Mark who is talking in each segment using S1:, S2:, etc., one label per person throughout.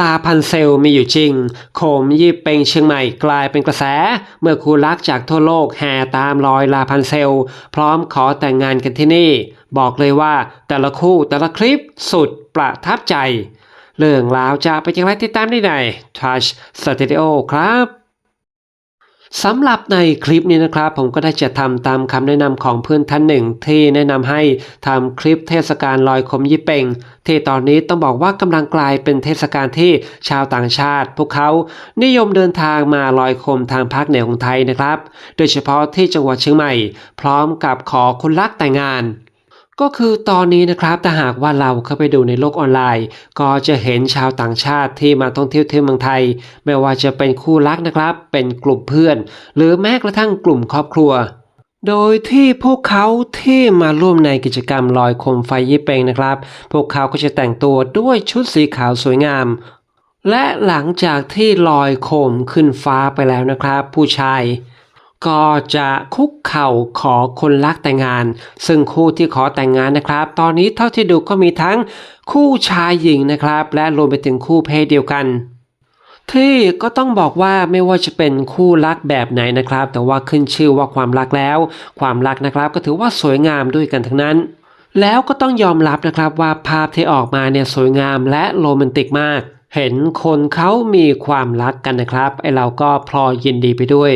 S1: ลาพันเซลมีอยู่จริง โขมยี่เปงเชียงใหม่กลายเป็นกระแส เมื่อคู่รักจากทั่วโลกแห่ตามรอยลาพันเซล พร้อมขอแต่งงานกันที่นี่ บอกเลยว่าแต่ละคู่แต่ละคลิปสุดประทับใจ เรื่องราวจะไปอย่างไรติดตามได้ใน Touch Studio ครับ สำหรับในคลิปนี้นะครับ ผมก็ได้จะทำตามคำแนะนำของเพื่อนท่านหนึ่ง ที่แนะนำให้ทำคลิปเทศกาลลอยคมยี่เป่งที่ตอนนี้ต้องบอกว่ากำลังกลายเป็นเทศกาลที่ชาวต่างชาติ พวกเขานิยมเดินทางมาลอยคมทางภาคเหนือของไทยนะครับ โดยเฉพาะที่จังหวัดเชียงใหม่ พร้อมกับขอคนรักแต่งงาน ก็คือตอนนี้นะครับถ้าหากว่าเราเข้าไปดูในโลกออนไลน์ ก็จะเห็นชาวต่างชาติที่มาท่องเที่ยวที่เมืองไทย ไม่ว่าจะเป็นคู่รักนะครับ เป็นกลุ่มเพื่อน หรือแม้กระทั่งกลุ่มครอบครัว โดยที่พวกเขาที่มาร่วมในกิจกรรมลอยโคมไฟยี่เปงนะครับ พวกเขาก็จะแต่งตัวด้วยชุดสีขาวสวยงาม และหลังจากที่ลอยโคมขึ้นฟ้าไปแล้วนะครับ ผู้ชาย ก็จะคุกเข่าขอคนรักแต่งงาน ซึ่งคู่ที่ขอแต่งงานนะครับ ตอนนี้เท่าที่ดูก็มีทั้งคู่ชายหญิงนะครับ และรวมไปถึงคู่เพศเดียวกัน ที่ก็ต้องบอกว่าไม่ว่าจะเป็นคู่รักแบบไหนนะครับ แต่ว่าขึ้นชื่อว่าความรักแล้ว ความรักนะครับก็ถือว่าสวยงามด้วยกันทั้งนั้น แล้วก็ต้องยอมรับนะครับว่าภาพที่ออกมาเนี่ยสวยงามและโรแมนติกมาก เห็นคนเขามีความรักกันนะครับไอเราก็พลอยยินดีไปด้วย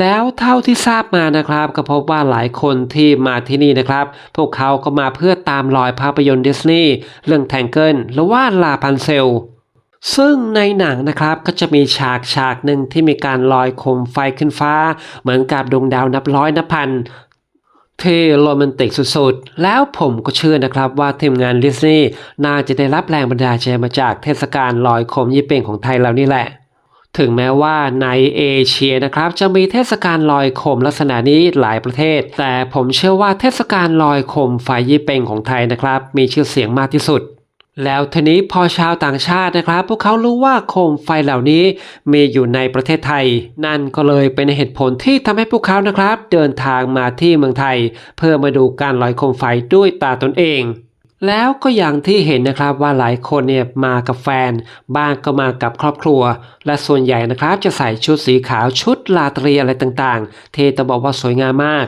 S1: แล้วเท่าที่ทราบมานะครับก็พบว่าหลายคนที่มาที่นี่นะครับ พวกเขาก็มาเพื่อตามรอยภาพยนตร์ดิสนีย์เรื่องแทงเกิลหรือว่าลาพันเซล ซึ่งในหนังนะครับก็จะมีฉากฉากหนึ่งที่มีการลอยโคมไฟขึ้นฟ้า เหมือนกับดวงดาวนับร้อยนับพันที่โรแมนติกสุดๆ แล้วผมก็เชื่อนะครับว่าทีมงานดิสนีย์น่าจะได้รับแรงบันดาลใจมาจากเทศกาลลอยโคมยี่เป่งของไทยเรานี่แหละ ถึงแม้ว่าในเอเชียนะครับจะมีเทศกาลลอยโคมลักษณะนี้หลายประเทศ แต่ผมเชื่อว่าเทศกาลลอยโคมไฟยี่เป่งของไทยนะครับ มีชื่อเสียงมากที่สุด แล้วทีนี้พอชาวต่างชาตินะครับ พวกเขารู้ว่าโคมไฟเหล่านี้มีอยู่ในประเทศไทย นั่นก็เลยเป็นเหตุผลที่ทำให้พวกเขานะครับ เดินทางมาที่เมืองไทย เพื่อมาดูการลอยโคมไฟด้วยตาตนเอง แล้วก็อย่างที่เห็นนะครับว่าหลายคนเนี่ยมากับแฟน บ้างก็มากับครอบครัว และส่วนใหญ่นะครับจะใส่ชุดสีขาวชุดลาตรีอะไรต่างๆ เทต้องบอกว่าสวยงามมาก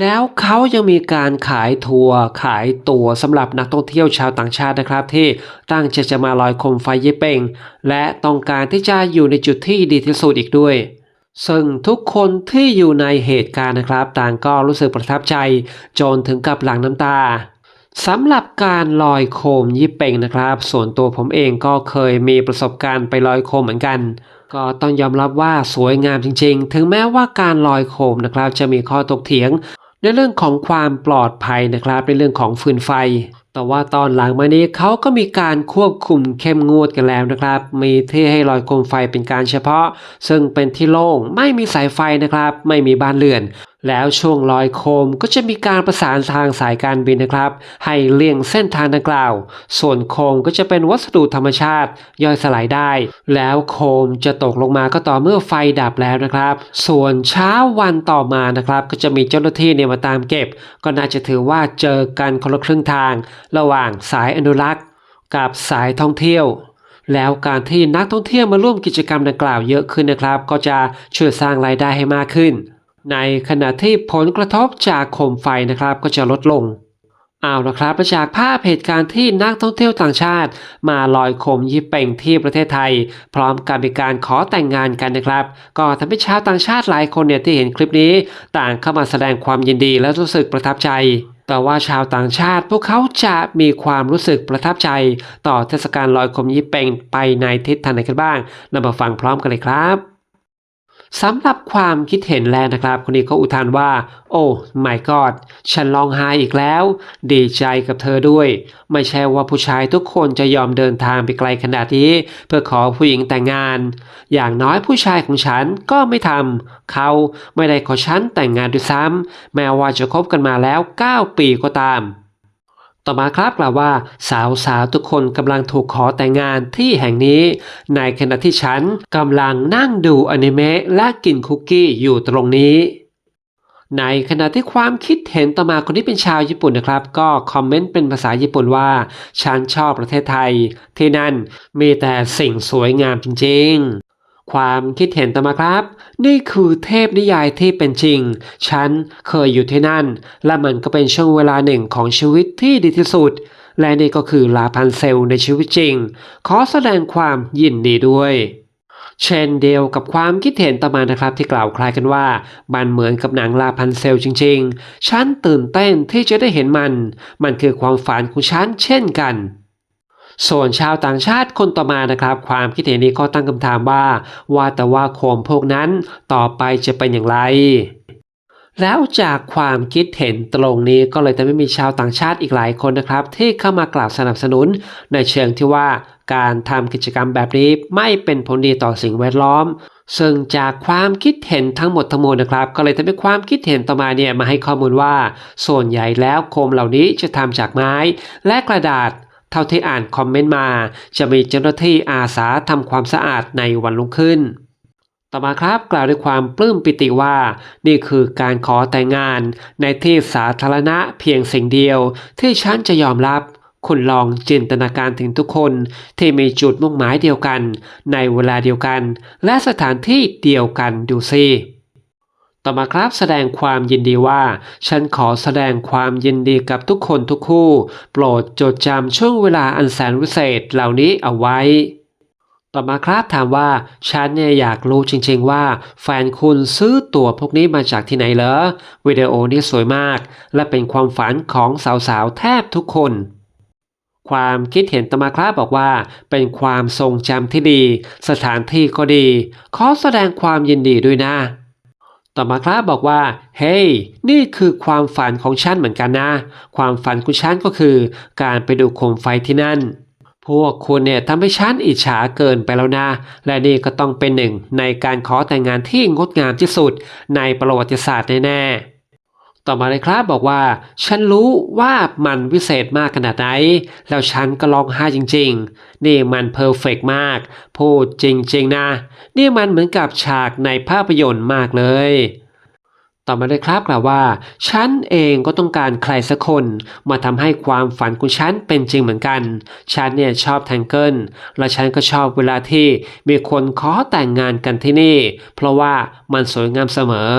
S1: แล้วเขายังมีการขายทัวร์ขายตั๋วสำหรับนักท่องเที่ยวชาวต่างชาตินะครับ ที่ตั้งใจจะมาลอยโคมไฟเยเป่ง และต้องการที่จะอยู่ในจุดที่ดีที่สุดอีกด้วยซึ่งทุกคนที่อยู่ในเหตุการณ์นะครับ ต่างก็รู้สึกประทับใจ จนถึงกับหลั่งน้ำตา สำหรับการลอยโคมยี่เป่งนะครับ ส่วนตัวผมเองก็เคยมีประสบการณ์ไปลอยโคมเหมือนกัน ก็ต้องยอมรับว่าสวยงามจริง ๆ ถึงแม้ว่าการลอยโคมนะครับ จะมีข้อตกเถียง ในเรื่องของความปลอดภัยนะครับ ในเรื่องของฟืนไฟ แต่ว่าตอนหลังมานี้เขาก็มีการควบคุมเข้มงวดกันแล้วนะครับ มีที่ให้ลอยโคมไฟเป็นการเฉพาะ ซึ่งเป็นที่โล่งไม่มีสายไฟนะครับ ไม่มีบ้านเรือนแล้วช่วงลอยโคมก็จะมีการประสานทางสายการบินนะครับ ให้เลี่ยงเส้นทางดังกล่าว ส่วนโคมก็จะเป็นวัสดุธรรมชาติ ย่อยสลายได้ แล้วโคมจะตกลงมาก็ต่อเมื่อไฟดับแล้วนะครับ ส่วนเช้าวันต่อมานะครับ ก็จะมีเจ้าหน้าที่เนี่ยมาตามเก็บ ก็น่าจะถือว่าเจอกันคนละครึ่งทาง ระหว่างสายอนุรักษ์ กับสายท่องเที่ยวแล้วการที่นักท่องเที่ยวมาร่วมกิจกรรมดังกล่าวเยอะขึ้นนะครับ ก็จะช่วยสร้างรายได้ให้มากขึ้น ในขณะที่ผลกระทบจากโคมไฟนะครับก็จะลดลงเอาละครับมาจากภาพเหตุการณ์ที่นักท่องเที่ยวต่างชาติ มาลอยโคมยี่เป่งที่ประเทศไทย พร้อมกับมีการขอแต่งงานกันนะครับ ก็ทำให้ชาวต่างชาติหลายคนเนี่ยที่เห็นคลิปนี้ ต่างเข้ามาแสดงความยินดีและรู้สึกประทับใจ แต่ว่าชาวต่างชาติพวกเขาจะมีความรู้สึกประทับใจ ต่อเทศกาลลอยโคมยี่เป่งไปในทิศทางไหนกันบ้างนำมาฟังพร้อมกันเลยครับ สำหรับความคิดเห็นแรกนะครับ คนนี้เขาอุทานว่า โอ้ my god ฉันร้องไห้อีกแล้ว ดีใจกับเธอด้วย ไม่ใช่ว่าผู้ชายทุกคนจะยอมเดินทางไปไกลขนาดนี้ เพื่อขอผู้หญิงแต่งงาน อย่างน้อยผู้ชายของฉันก็ไม่ทำเขาไม่ได้ขอฉันแต่งงานด้วยซ้ำแม้ว่าจะคบกันมาแล้ว 9 ปีก็ตาม ต่อมาครับกล่าวว่าสาวสาวๆทุกคนกำลังถูกขอแต่งงานที่แห่งนี้ ในขณะที่ฉันกำลังนั่งดูอนิเมะและกินคุกกี้อยู่ตรงนี้ ในขณะที่ความคิดเห็นต่อมาคนที่เป็นชาวญี่ปุ่นนะครับ ก็คอมเมนต์เป็นภาษาญี่ปุ่นว่า ฉันชอบประเทศไทย ที่นั่นมีแต่สิ่งสวยงามจริงๆ ความคิดเห็นต่อมาครับ นี่คือเทพนิยายที่เป็นจริง ฉันเคยอยู่ที่นั่น และมันก็เป็นช่วงเวลาหนึ่งของชีวิตที่ดีที่สุด และนี่ก็คือลาพันเซลในชีวิตจริง ขอแสดงความยินดีด้วยเช่นเดียวกับความคิดเห็นต่อมานะครับที่กล่าวคล้ายกันว่ามันเหมือนกับหนังลาพันเซลจริง ๆ ฉันตื่นเต้นที่จะได้เห็นมัน มันคือความฝันของฉันเช่นกัน ส่วนชาวต่างชาติคนต่อมานะครับ ความคิดเห็นนี้ก็ตั้งคำถามว่า ว่าแต่ว่าโคมพวกนั้นต่อไปจะเป็นอย่างไรแล้วจากความคิดเห็นตรงนี้ก็เลยทำให้มีชาวต่างชาติอีกหลายคนนะครับ ที่เข้ามากล่าวสนับสนุน ในเชิงที่ว่าการทำกิจกรรมแบบนี้ไม่เป็นผลดีต่อสิ่งแวดล้อม ซึ่งจากความคิดเห็นทั้งหมดทั้งมวลนะครับ ก็เลยทำให้ความคิดเห็นต่อมาเนี่ยมาให้ข้อมูลว่า ส่วนใหญ่แล้วโคมเหล่านี้จะทำจากไม้และกระดาษ ท่าที่อ่านคอมเมนต์มา จะมีเจ้าหน้าที่อาสาทำความสะอาดในวันรุ่งขึ้น ต่อมาครับกล่าวด้วยความปลื้มปิติว่า นี่คือการขอแต่งงานในที่สาธารณะเพียงสิ่งเดียว ที่ฉันจะยอมรับคุณลองจินตนาการถึงทุกคนที่มีจุดมุ่งหมายเดียวกัน ในเวลาเดียวกัน และสถานที่เดียวกันดูสิ ต่อมาครับแสดงความยินดีว่า ฉันขอแสดงความยินดีกับทุกคนทุกคู่ โปรดจดจำช่วงเวลาอันแสนวิเศษเหล่านี้เอาไว้ ต่อมาครับถามว่าฉันเนี่ยอยากรู้จริงๆว่า แฟนคุณซื้อตั๋วพวกนี้มาจากที่ไหนเหรอวิดีโอนี้สวยมาก และเป็นความฝันของสาวๆแทบทุกคนความคิดเห็นต่อมาครับบอกว่า เป็นความทรงจำที่ดี สถานที่ก็ดี ขอแสดงความยินดีด้วยนะ ต่อมาครับบอกว่า เฮ้ยนี่คือความฝันของฉันเหมือนกันนะ ความฝันของฉันก็คือ การไปดูโคมไฟที่นั่น พวกคุณเนี่ยทำให้ฉันอิจฉาเกินไปแล้วนะ และนี่ก็ต้องเป็นหนึ่งในการขอแต่งงานที่งดงามที่สุดในประวัติศาสตร์แน่ๆ ต่อมาเลยครับบอกว่า ฉันรู้ว่ามันวิเศษมากขนาดไหน แล้วฉันก็ร้องไห้จริง ๆ นี่มันเพอร์เฟกมาก พูดจริง ๆ นะ นี่มันเหมือนกับฉากในภาพยนตร์มากเลย ต่อมาเลยครับกล่าวว่า ฉันเองก็ต้องการใครสักคน มาทำให้ความฝันของฉันเป็นจริงเหมือนกัน ฉันเนี่ยชอบแทงเกิลและฉันก็ชอบเวลาที่มีคนขอแต่งงานกันที่นี่ เพราะว่ามันสวยงามเสมอ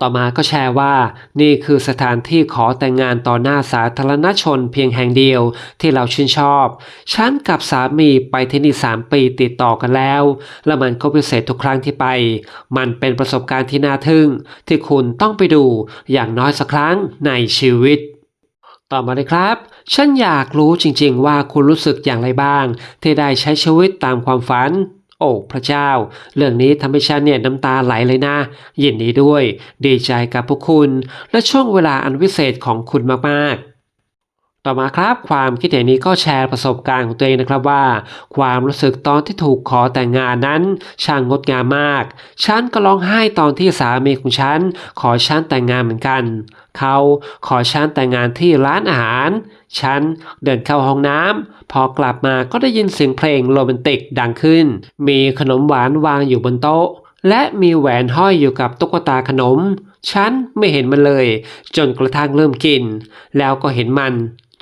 S1: ต่อมาก็แชร์ว่า นี่คือสถานที่ขอแต่งงานต่อหน้าสาธารณชนเพียงแห่งเดียวที่เราชื่นชอบ ฉันกับสามีไปที่นี่สามปีติดต่อกันแล้ว และมันก็พิเศษทุกครั้งที่ไป มันเป็นประสบการณ์ที่น่าทึ่ง ที่คุณต้องไปดูอย่างน้อยสักครั้งในชีวิต ต่อมาเลยครับ ฉันอยากรู้จริงๆว่าคุณรู้สึกอย่างไรบ้าง ที่ได้ใช้ชีวิตตามความฝัน อ้พระเจ้า เรื่องนี้ทำให้ฉันเนี่ยน้ำตาไหลเลยนะ ยินดีด้วย ดีใจกับพวกคุณ และช่วงเวลาอันวิเศษของคุณมากๆ ต่อมาครับความคิดเห็นนี้ก็แชร์ประสบการณ์ของตัวเองนะครับว่า ความรู้สึกตอนที่ถูกขอแต่งงานนั้น ช่างงดงามมาก ฉันก็ร้องไห้ตอนที่สามีของฉัน ขอฉันแต่งงานเหมือนกัน เขาขอฉันแต่งงานที่ร้านอาหาร ฉันเดินเข้าห้องน้ำพอกลับมาก็ได้ยินเสียงเพลงโรแมนติกดังขึ้น มีขนมหวานวางอยู่บนโต๊ะ และมีแหวนห้อยอยู่กับตุ๊กตาขนม ฉันไม่เห็นมันเลย จนกระทั่งเริ่มกิน แล้วก็เห็นมัน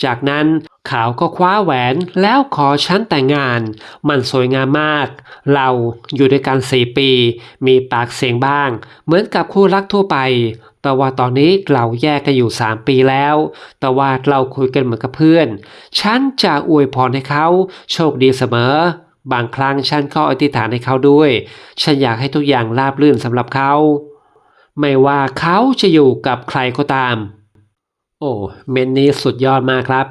S1: จากนั้นขาวก็คว้าแหวนแล้วขอฉันแต่งงาน มันสวยงามมาก เราอยู่ด้วยกันสี่ปี มีปากเสียงบ้าง เหมือนกับคู่รักทั่วไป แต่ว่าตอนนี้เราแยกกันอยู่สามปีแล้ว แต่ว่าเราคุยกันเหมือนกับเพื่อน ฉันจะอวยพรให้เขาโชคดีเสมอบางครั้งฉันก็อธิษฐานให้เขาด้วย ฉันอยากให้ทุกอย่างราบรื่นสำหรับเขา ไม่ว่าเขาจะอยู่กับใครก็ตาม โอ้เมนนี้สุดยอดมากครับ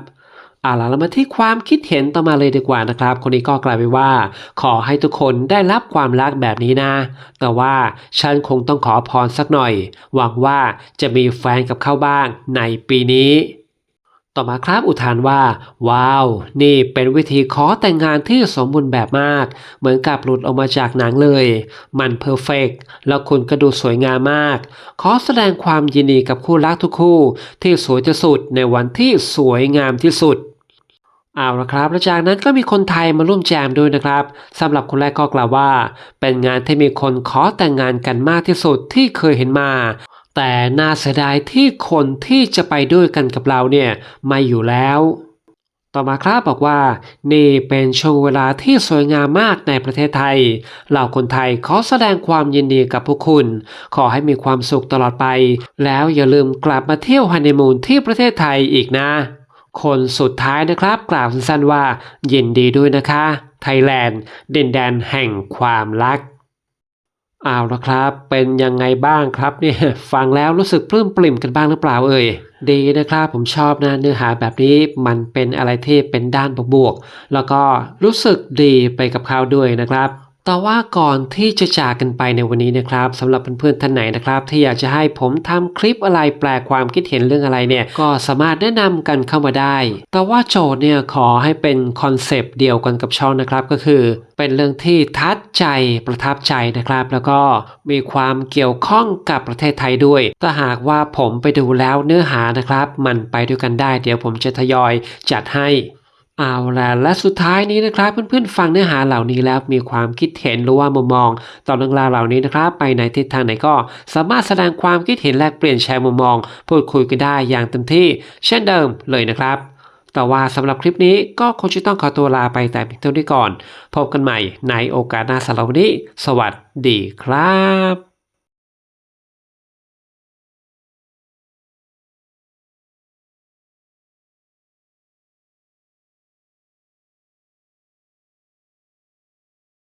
S1: เอาล่ะเรามาที่ความคิดเห็นต่อมาเลยดีกว่านะครับ คนนี้ก็กลายเป็นว่า ขอให้ทุกคนได้รับความรักแบบนี้นะ แต่ว่าฉันคงต้องขอพรสักหน่อย หวังว่าจะมีแฟนกับเขาบ้างในปีนี้ ต่อมาครับอุทานว่า ว้าว นี่เป็นวิธีขอแต่งงานที่สมบูรณ์แบบมาก เหมือนกับหลุดออกมาจากหนังเลย มันเพอร์เฟกแล้วคุณก็ดูสวยงามมาก ขอแสดงความยินดีกับคู่รักทุกคู่ ที่สวยที่สุดในวันที่สวยงามที่สุดเอาละครับและจากนั้นก็มีคนไทยมาร่วมแจมด้วยนะครับสำหรับคนแรกก็กล่าวว่า เป็นงานที่มีคนขอแต่งงานกันมากที่สุดที่เคยเห็นมา แต่น่าเสียดายที่คนที่จะไปด้วยกันกับเราเนี่ยไม่อยู่แล้ว ต่อมาครับบอกว่า นี่เป็นช่วงเวลาที่สวยงามมากในประเทศไทย เหล่าคนไทยขอแสดงความยินดีกับพวกคุณ ขอให้มีความสุขตลอดไป แล้วอย่าลืมกลับมาเที่ยวฮันนีมูนที่ประเทศไทยอีกนะ คนสุดท้ายนะครับ กล่าวสั้นๆว่ายินดีด้วยนะคะ ไทยแลนด์ดินแดนแห่งความรัก เอาละครับ เป็นยังไงบ้างครับเนี่ยฟังแล้วรู้สึกปลื้มปริ่มกันบ้างหรือเปล่าเอ่ยดีนะครับผมชอบนะเนื้อหาแบบนี้มันเป็นอะไรที่เป็นด้านบวกๆแล้วก็รู้สึกดีไปกับเขาด้วยนะครับ แต่ว่าก่อนที่จะจากกันไปในวันนี้นะครับสำหรับเพื่อนๆท่านไหนนะครับ ที่อยากจะให้ผมทำคลิปอะไรแปลความคิดเห็นเรื่องอะไรเนี่ยก็สามารถแนะนำกันเข้ามาได้ แต่ว่าโจทย์เนี่ยขอให้เป็นคอนเซปต์เดียวกันกับช่องนะครับก็คือ เป็นเรื่องที่ทัดใจประทับใจนะครับ แล้วก็มีความเกี่ยวข้องกับประเทศไทยด้วยถ้าหากว่าผมไปดูแล้วเนื้อหานะครับ มันไปด้วยกันได้ เดี๋ยวผมจะทยอยจัดให้ เอาละและสุดท้ายนี้นะครับเพื่อนๆฟังเนื้อหาเหล่านี้แล้วมีความคิดเห็นหรือว่ามุมมองต่อเรื่องราวเหล่านี้นะครับ ไปในทิศทางไหนก็สามารถแสดงความคิดเห็นแลกเปลี่ยนแชร์มุมมอง พูดคุยกันได้อย่างเต็มที่ เช่นเดิมเลยนะครับ แต่ว่าสำหรับคลิปนี้ก็คงจะต้องขอตัวลาไปแต่เพียงเท่านี้ก่อน พบกันใหม่ในโอกาสหน้าสำหรับวันนี้ สวัสดีครับ